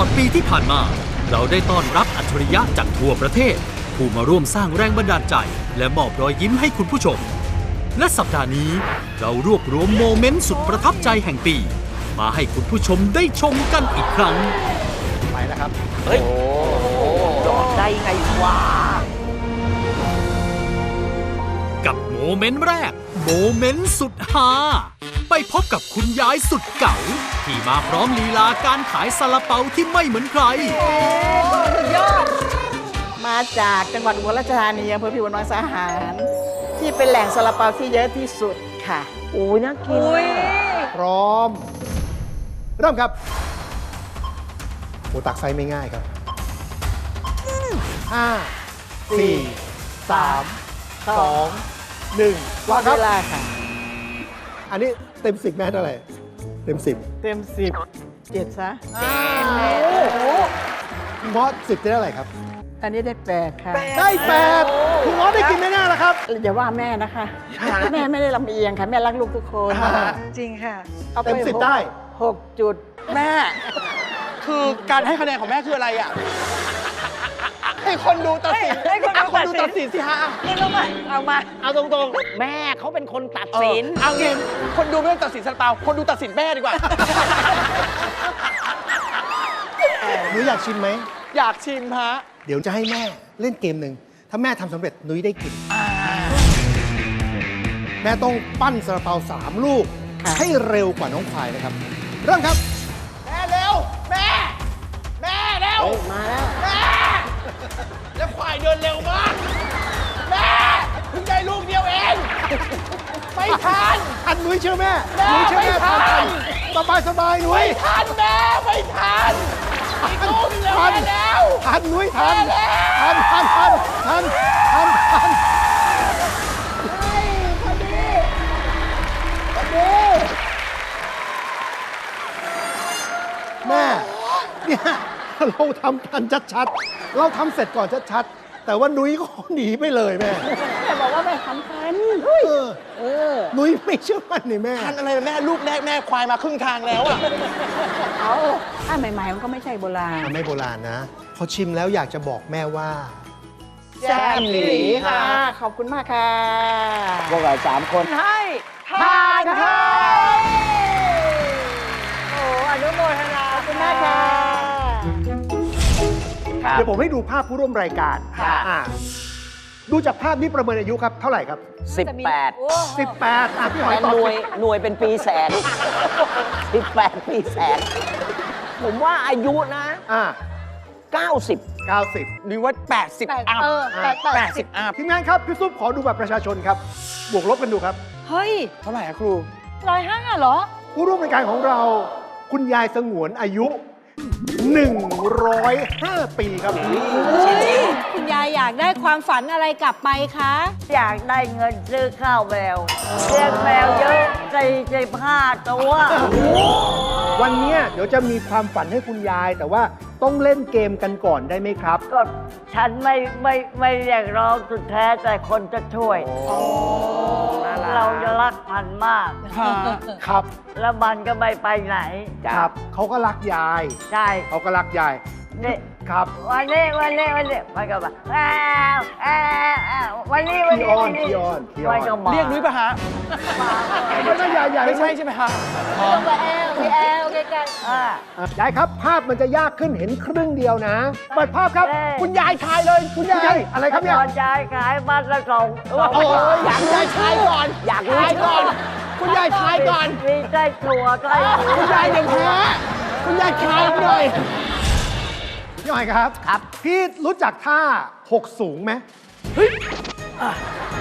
อดปีที่ผ่านมา เราได้ต้อนรับอัจฉริยะจากทั่วประเทศ ผู้มาร่วมสร้างแรงบันดาลใจ และมอบรอยยิ้มให้คุณผู้ชม และสัปดาห์นี้เรารวบรวมโมเมนต์สุดประทับใจแห่งปี มาให้คุณผู้ชมได้ชมกันอีกครั้ง ไปแล้วครับจอดได้ไงวะกับโมเมนต์แรก โมเมนต์สุดฮา ไปพบกับคุณยายสุดเก๋าที่มาพร้อมลีลาการขายซาลาเปาที่ไม่เหมือนใครมาจากจังหวัดอุบลราชธานีอำเภอพิบูลมังสาหาร ที่เป็นแหล่งซาลาเปาที่เยอะที่สุดค่ะโอ้ยน่ากินพร้อม เริ่มครับโอ้ตักไซไม่ง่ายครับห้าสี่สามสองหนึ่งวางคเวรับลาค่ะ อันนี้ เต็มสิบแม่เท่าไหร่เต็มสิบเต็มสิบเจ็ดซะคุณมอสสิบได้เท่าไหร่ครับ อันนี้ได้แปดค่ะได้แปดคุณมอสได้กินแน่ๆแล้วครับ อย่าว่าแม่นะคะ แม่ไม่ได้ลำเอียงค่ะ แม่รักลูกทุกคนจริงค่ะ เอาไปเต็มสิบได้ หกจุด แม่ คือการให้คะแนนของแม่คืออะไรอะ ให้คนดูตัดสินให้คนดูอะคนดูตัตัดดสิสิน นสิฮะอะนี่ลงมาเอามา เอาตรงแม่เขาเป็นคนตัดๆเออสิน เอางี้คนดูไม่ต้องตัดสินซาลาเปาคนดูตัดสินแม่ดีกว่า หนูอยากชิมไหม อยากชิมฮะ เดี๋ยวจะให้แม่เล่นเกมหนึ่ง ถ้าแม่ทำสำเร็จนุ้ยได้กิน แม่ต้องปั้นซาลาเปาสามลูกให้เร็วกว่าน้องควายนะครับ เริ่มครับ แม่เร็ว แม่ แม่เร็ว มาแล้ว แม่ แล้วควายเดินเร็วมากแม่เพิ่งได้ลูกเดียวเอง ไม่ทันทันนุ้ยเชื่อแม่แม่นุ้ยเชื่อแม่ไม่ทัทันนสบายสบายนุ้ไม่ยทันแม่ไม่ทันอีกลูกหนึงแล้วทันแม่แล้ว ทันนุ้ยทันแม่ทันทันทันทันทันทันแม่เนี่ย เราทำทันชัดๆ เราทำเสร็จก่อนชัดๆ แต่ว่านุ้ยก็หนีไปเลยแม่แม่บอกว่าแม่ทำทันเออ เออ นุ้ยไม่เชื่อมั่นในแม่ ทันอะไรนะแม่ลูกแรกแม่ควายมาครึ่งทางแล้วอะ เอาถ้าใหม่ๆ มันก็ไม่ใช่โบราณทำไม่โบราณนะ พอชิมแล้วอยากจะบอกแม่ว่าแซ่บหลีค่ะ ขอบคุณมากค่ะ พวกเราสามคนให้ทานค่ะโอ้อนุโมทนา ขอบคุณมากค่ะ เดี๋ยวผมให้ดูภาพผู้ร่วมรายการค่ะ อ่าดูจากภาพนี้ประเมินอายุครับ เท่าไหร่ครับ สิบแปด 18อะพี่หอยแต่ตอบหน่วยหน่วยเป็นปีแสนสิบแปดปีแสน ผมว่าอายุนะ อ่า90 90หรือว่า 80 อัพเออแปดแปดสิบ80 อัพทีมงานครับพี่ซุปขอดูบัตรประชาชนครับ บวกลบกันดูครับ เฮ้ยเท่าไหร่อะครู ร้อยห้าเหรอ ผู้ร่วมรายการของเรา คุณยายสงวนอายุ 105 ปีครับ คุณยายอยากได้ความฝันอะไรกลับไปคะ อยากได้เงินซื้อข้าวแมวเลี้ยงแมวเยอะสี่สิบห้าตัว วันเนี้ยเดี๋ยวจะมีความฝันให้คุณยาย แต่ว่าต้องเล่นเกมกันก่อนได้ไหมครับ ก็ฉันไม่ไม่ไม่เรียกร้องสุดแท้แต่คนจะช่วย เราจะรักมันมาก ครับแล้วมันก็ไม่ไปไหน ครับเขาก็รักยายใช่เขาก็รักยายนี่ครับ วันนี้วันนี้วันนี้มันก็มาแอ้วแอ้วแอ้ววันนี้วันพี่นี้ออวันนนี้พี่ออนพี่ออมันก็นมาเรียกนุ้ยปะฮะไม่ใช่ยายยายไม่ใช่ใช่ไหมฮะต้องไปแอลไปแอลใกล้อ่าอะยายครับภาพมันจะยากขึ้นเห็นครึ่งเดียวนะเปิดภาพครับเอ้ยคุณยายทายเลยคุณยายอะไรครับเนี่ยตอนยายขายบ้านละสองสองโอ้ยอยากได้ทายก่อน อยากรู้ทายก่อน คุณยายทายก่อนมีไส้ถั่วไส้หมูคุณยายอย่าแพ้คุณยายทายหน่อยพี่หอยครับครับ พี่รู้จักท่าหกสูงไหมเฮ้ย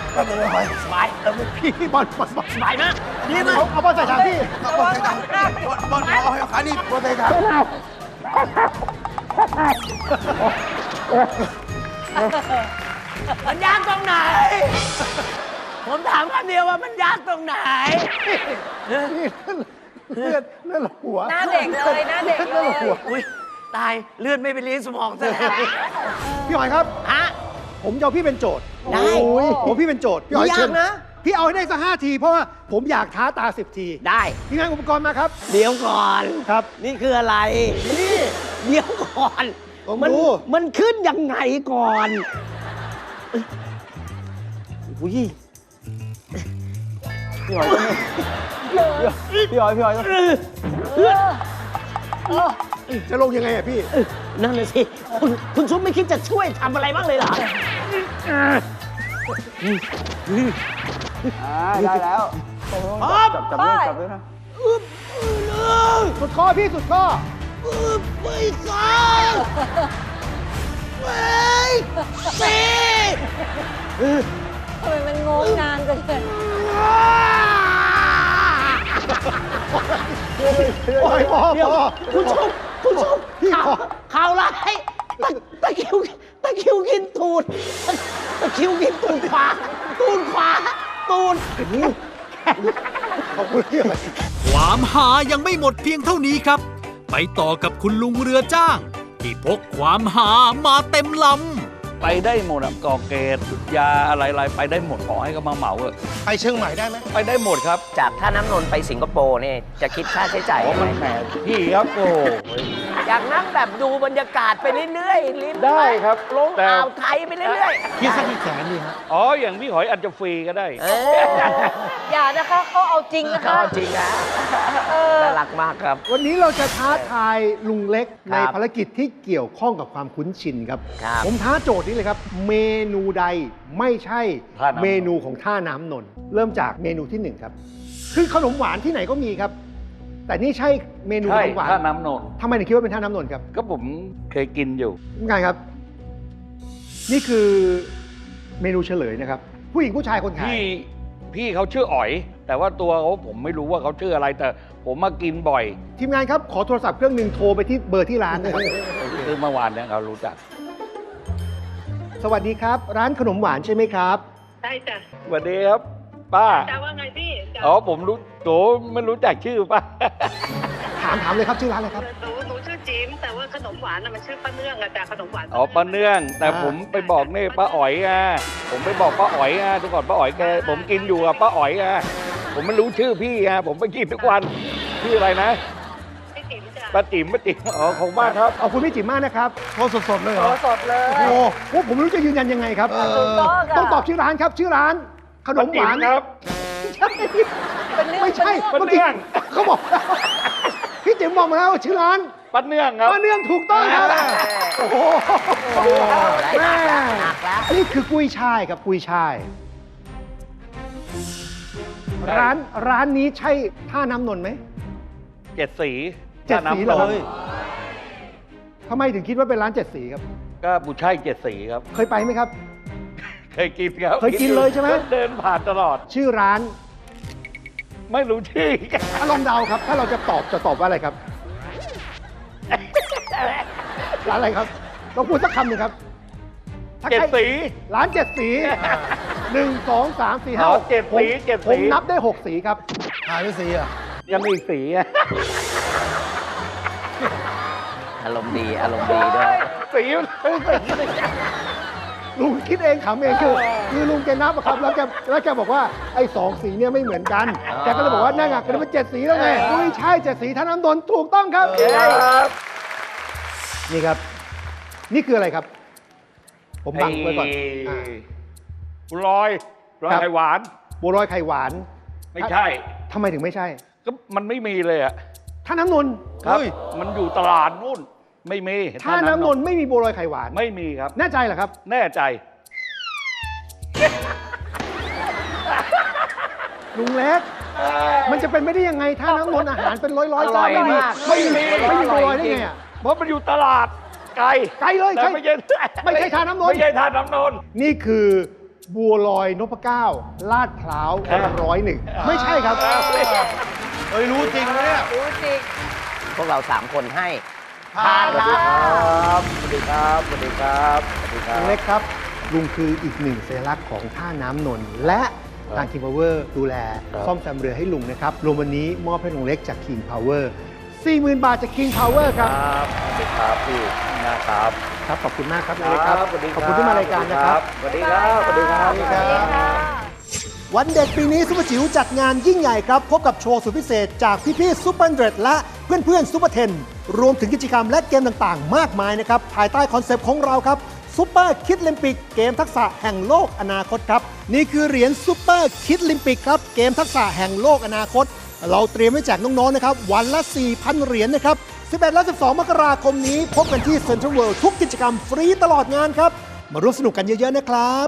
อะเอาไปเลยหอยสบายเออพี่บอลบอลบอลสบายมากดีมากเอาบอลใส่ถังพี่เอาบอลใส่ถังบอลเอาให้ขานี่บอลใส่ถังมันยากตรงไหน ผมถามคำเดียวว่ามันยากตรงไหนเลือดเลือดหัวหน้าเด็กเลยหน้าเด็กเลเลือดยหัวอุ้ยตายเลือดไม่ไปเลี้ยงสมองซะแล้วพี่หอยครับฮะ ผมจะเอาพี่เป็นโจทย์ได้ โอ้ยผมพี่เป็นโจทย์พี่หอยยากเชิญนะ พี่เอาให้ได้สักห้าที เพราะว่าผมอยากท้าตาสิบทีได้ทีมงานอุปกรณ์มาครับ เดี๋ยวก่อน ครับ นี่คืออะไร นี่ เดี๋ยวก่อน ลองมัดู มันขึ้นยังไงก่อนเอ้ยอุ้ยพี่หอยพี่หอยพี่หอย จะลงยังไงอะพี่ นั่นน่ะสิ คุณคุณชุบไม่คิดจะช่วยทำอะไรบ้างเลยเหรอได้แล้วครับจับจับด้วยจับด้วยนะ อึ๊บอึ๊บสุดข้อพี่สุดข้ออึ๊บไม่กล้าไม่สิทำไมมันงงนานจังเลยโอ้ยพอเดี๋ยวพอคุณชุบ คุณชุบพี่ข่าวขอ ข่าวร้ายตะตะคริวตะคริวกินตูดตะตะคริวกินตูดขวาตูดขวาตูด ขอบคุณพี่หอยความหายังไม่หมดเพียงเท่านี้ครับ ไปต่อกับคุณลุงเรือจ้าง ที่พกความหามาเต็มลำ ไปได้หมดอะก่อเกตยาอะไรๆไปได้หมดขอให้เขามาเหมาเถอะไปเชียงใหม่ได้ไหมไปได้หมดครับ จากท่าน้ำนนท์ไปสิงคโปร์เนี่ยจะคิดค่าใช้จ่ายโอ้ยังไงมันแหมพี่ครับโอ้โห อยากนั่งแบบดูบรรยากาศไปเรื่อยๆลิ้นได้ครับลงแต่ อ่าวไทยไปเรื่อยคิดสักกี่แสนดีฮะอ๋อ อย่างพี่หอยอาจจะฟรีก็ได้ๆเอออย่านะคะเขาเอาจริงนะก็คะจริงนะเออน่ารักมากครับ วันนี้เราจะท้าทายลุงเล็กครับในภารกิจที่เกี่ยวข้องกับความคุ้นชินครับ ครับ ผมท้าโจทย์นี้เลยครับ เมนูใดไม่ใช่ท่าน้ำนนท์ เมนูของท่าน้ำนนท์เริ่มจากเมนูที่หนึ่งครับ คือขนมหวานที่ไหนก็มีครับ แต่นี่ใช่เมนูขใช่นมหวานถ้าน้ำนนท์ทำไมถึงคิดว่าเป็นท่าน้ำนนท์ครับก็ผมเคยกินอยู่ คุณกายครับ นี่คือเมนูเฉลยนะครับ ผู้หญิงผู้ชายคนขายพี่พี่เขาชื่ออ๋อย แต่ว่าตัวเขาผมไม่รู้ว่าเขาชื่ออะไรแต่ผมมากินบ่อย ทีมงานครับขอโทรศัพท์เครื่องหนึ่งโทรไปที่เบอร์ที่ร้านนะครับ คือเมื่อวานเนี่ยเรารู้จัก สวัสดีครับ ร้านขนมหวานใช่ไหมครับใช่จ้ะสวัสดีครับ ป้า จ้าว่าไงพี่จ้ะ อ๋อผมรู้โตไม่รู้จักชื่อป้าถามถามเลยครับชื่อร้านอะไรครับ หนูหนูชื่อจิมแต่ว่าขนมหวานน่ะมันชื่อป้าเนื่องอะจ้ะขนมหวานอ๋อป้าเนื่อง แต่อ่า ผมไปบอกนี่ป้าอ๋อยอะผมไปบอกป้าอ๋อยอะทุกคนป้าอ๋อยแกผมกินอยู่กับป้าอ๋อยอะผมไม่รู้ชื่อพี่อะผมไปกินทุกวันชื่ออะไรนะพี่จิมจ้ะป้าติ๋มป้าติ๋มอ๋อขอบคุณมากครับขอบคุณพี่จิ๋มมากนะครับโทรสดๆเลยเหรอสดเลย โอ้โหผมไม่รู้จะยืนยันยังไงครับถูกต้องค่ะต้องตอบชื่อร้านครับ ชื่อร้าน ขนป้ามหติ๋มวานครับ เป็นเรื่องไม่ใช่ป้าเมื่อเนื่กี้องเขาบอกพี่จิ๋มบอกมาแล้วว่าชื่อร้านป้าเนื่องครับ ป้าเนื่องถูกต้องครับ โอ้โหแม่นี่คือกุ้ยช่ายครับกุ้ยช่าย ร้านร้านนี้ใช่ท่าน้ำนนท์ไหม เจ็ดสีเจ็ดสีเหรอท่าน้ำนนท์ทำไมถึงคิดว่าเป็นร้านเจ็ดสีครับ ก็บุชัยเจ็ดสีครับ เคยไปไหมครับเค ยกินครับเคยกินเลยใช่ไหม เดินผ่านตลอด ชื่อร้านไม่รู้ชื่อกันอะลองเดาครับ ถ้าเราจะตอบจะตอบว่าอะไรครับ ร้านอะไรครับต้องพูดสักคำหนึ่งครับถ้าเจ็ดใครสี ร้านเจ็ดสีหนึ่งสองสามสี่ห้าอ๋อเจ็ดสีผมเจ็ดสี ผมนับได้หกสีครับ หายไปสีอะยังมีอีกสีอะอารมณ์ดี อารมณ์ดีด้วย สีมันเป็นสี ลุงคิดเองขำเองคือคือลุงแกนับอะครับแล้วแกแล้วแกบอกว่าไอ้สองสีเนี่ยไม่เหมือนกันแกก็เลยบอกว่านั่นไงก็เลยเป็นเจ็ดสีแล้วไงอุ้ยใช่เจ็ดสีท่าน้ำนนท์ถูกต้องครับครับนี่ครับ นี่คืออะไรครับ ผมบังไว้ก่อนไอ่า บุญลอยลอยครับไข่หวาน บัวลอยไข่หวานไม่ใช่ ทำไมถึงไม่ใช่ ก็มันไม่มีเลยอะท่าน้ำนนท์ครับเฮ้ยมันอยู่ตลาดนู่น ไม่มีท่าน้ำนนท์ไม่มีบัวลอยไข่หวาน ไม่มีครับ แน่ใจเหรอครับ แน่ใจลุงเล็ก มันจะเป็นไม่ได้ยังไงท่าน้ำนนท์อาหารเป็นร้อยร้อยอร่เจ้าอยไม่มีมากไม่มีไม่ไม่มีมีบัวลอยได้ไงอะเพราะมันอยู่ตลาดไกลไกลเลยแต่ใช่ไม่ใช่ไม่ใช่ท่าน้ำนนท์ไม่ใช่ท่าน้ำนนท์นี่คือบัวลอยนพเก้าลาดพร้าวครับร้อยหนึ่งไม่ใช่ครับเฮ้ยรู้จริงนะเนี่ยรู้จริงพวกเราสามคนให้ ผ่านครับสวัสดีครับสวัสดีครับสวัสดีครัลุบงเล็กครับ ลุงคืออีกหนึ่งสัญลักษณ์ของท่าน้ำนนท์และทาง King Power ดูแลครับซ่อมแซมเรือให้ลุงนะครับรวมวันนี้มอบให้ลุงเล็กจาก King Power 40,000 บาทจาก King Power ครับครับสวัสดีครับพี่นะครับครับขอบคุณมากครับลุงเล็กครับสวัสดีขอบคุณที่มารายการนะครับสวัสดีครับสวัสดีครับสวัสดีครับวันเด็กปีนี้ซุปเปอร์จิ๋วจัดงานยิ่งใหญ่ครับ พบกับโชว์สุดพิเศษจากพี่ๆซุปเปอร์เดรดและ เพื่อนๆซูเปอร์เทนรวมถึงกิจกรรมและเกมต่างๆ มากมายนะครับภายใต้คอนเซปต์ของเราครับซูเปอร์คิดลิมปิกเกมทักษะแห่งโลกอนาคตครับ นี่คือเหรียญซูเปอร์คิดลิมปิกครับเกมทักษะแห่งโลกอนาคต เราเตรียมไว้แจกน้องๆนะครับวันละ 4,000 เหรียญนะครับ 11 และ 12 มกราคมนี้ พบกันที่เซ็นทรัลเวิลด์ทุกกิจกรรมฟรีตลอดงานครับ มาร่วมสนุกกันเยอะๆนะครับ